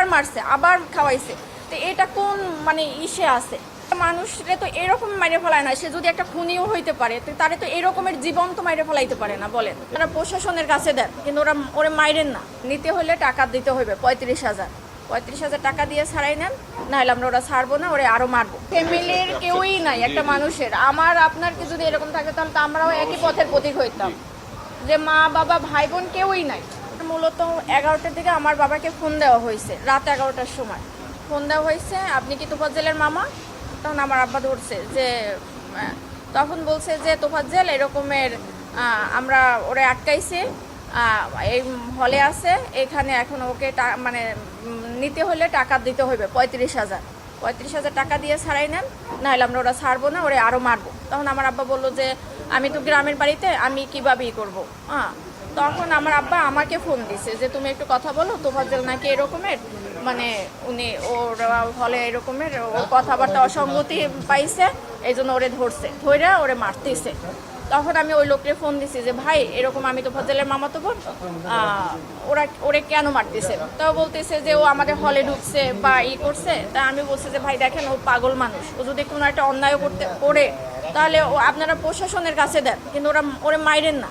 আবার মারছে, আবার খাওয়াইছে। তো এটা কোন মানে ইসে আছে? মানুষরে তো এরকম মাইরে ফেলায় না, সে যদি একটা খুনিও হইতে পারে, তো তারে তো এরকমের জীবন তো মাইরে ফেলাইতে পারে না, বলেন। তারা প্রশাসনের কাছে দেন, কিন্তু ওরা, ওরে মাইরেন না। নিতে হলে টাকা দিতে হইবে, পঁয়ত্রিশ হাজার। পঁয়ত্রিশ হাজার টাকা দিয়ে ছাড়াই নেন, নাহলে আমরা ওরা ছাড়বো না, ওরে আরও মারবো। ফ্যামিলির কেউই নাই একটা মানুষের। আমার আপনার কি যদি এরকম থাকে, তাহলে তো আমরাও একই পথের প্রতীক হইতাম। যে মা, বাবা, ভাই, বোন কেউই নাই। মূলত এগারোটার দিকে আমার বাবাকে ফোন দেওয়া হয়েছে, রাত এগারোটার সময়। ফোন দেওয়া হয়েছে, আপনি কি তোফাজ্জেলের মামা? তখন আমার আব্বা ধরছে যে তখন বলছে যে, তোফাজ্জেল এরকমের আমরা ওরে আটকাইছে এই হলে আছে, এখানে এখন ওকে মানে নিতে হলে টাকা দিতে হইবে, পঁয়ত্রিশ হাজার। পঁয়ত্রিশ হাজার টাকা দিয়ে ছাড়াই নেন, নাহলে আমরা ওরা ছাড়বো না, ওরে আরও মারবো। তখন আমার আব্বা বলল যে, আমি তো গ্রামের বাড়িতে, আমি কীভাবে ই করব? হ্যাঁ। তখন আমার আব্বা আমাকে ফোন দিছে যে, তুমি একটু কথা বলো তোফাজ্জল নাকি এরকমের? মানে উনি ওর হলে এরকমের, ওর কথাবার্তা অসঙ্গতি পাইছে এই জন্য ওরে ধরছে ধরে ওরে মারতেছে। তখন আমি ওই লোককে ফোন দিছি যে, ভাই, এরকম আমি তো ফজলের মামা তো বোন ওরা, ওরে কেন মারতেছে? তো বলতেছে যে, ও আমাদের হলে ঢুকছে বা ই করছে। তা আমি বলছি যে, ভাই, দেখেন, ও পাগল মানুষ। ও যদি কোনো একটা অন্যায় করতে, করে, তাহলে ও আপনারা প্রশাসনের কাছে দেন, কিন্তু ওরা, ওরে মাইরেন না।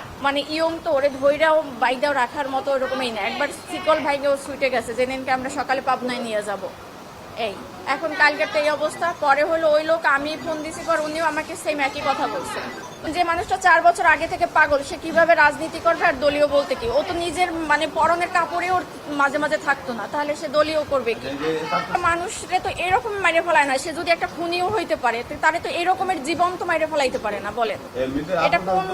মানে ইয়ং তো ওরে ধৈরাও বাইদাও রাখার মতো ওরকমই না। একবার শিকল ভাইকেও ছুটে গেছে যে দিনকে আমরা সকালে পাবনায় নিয়ে যাব। এই এখন কালকের তো এই অবস্থা। পরে হলো ওই লোক আমি ফোন দিছি পর উনিও আমাকে সেম একই কথা বলছে। যে মানুষটা চার বছর আগে থেকে পাগল সে কীভাবে রাজনীতি করবে আর দলীয় বলতে কি? ও তো নিজের মানে পরনের কাপড়ে ওর মাঝে মাঝে থাকতো না তাহলে সে দলীয় করবে কি? মানুষরে তো এরকম মাইরে ফেলায় না সে যদি একটা খুনিও হইতে পারে তো তারে তো এরকমের জীবন তো মাইরে ফেলাইতে পারে না বলেন। এটা কোন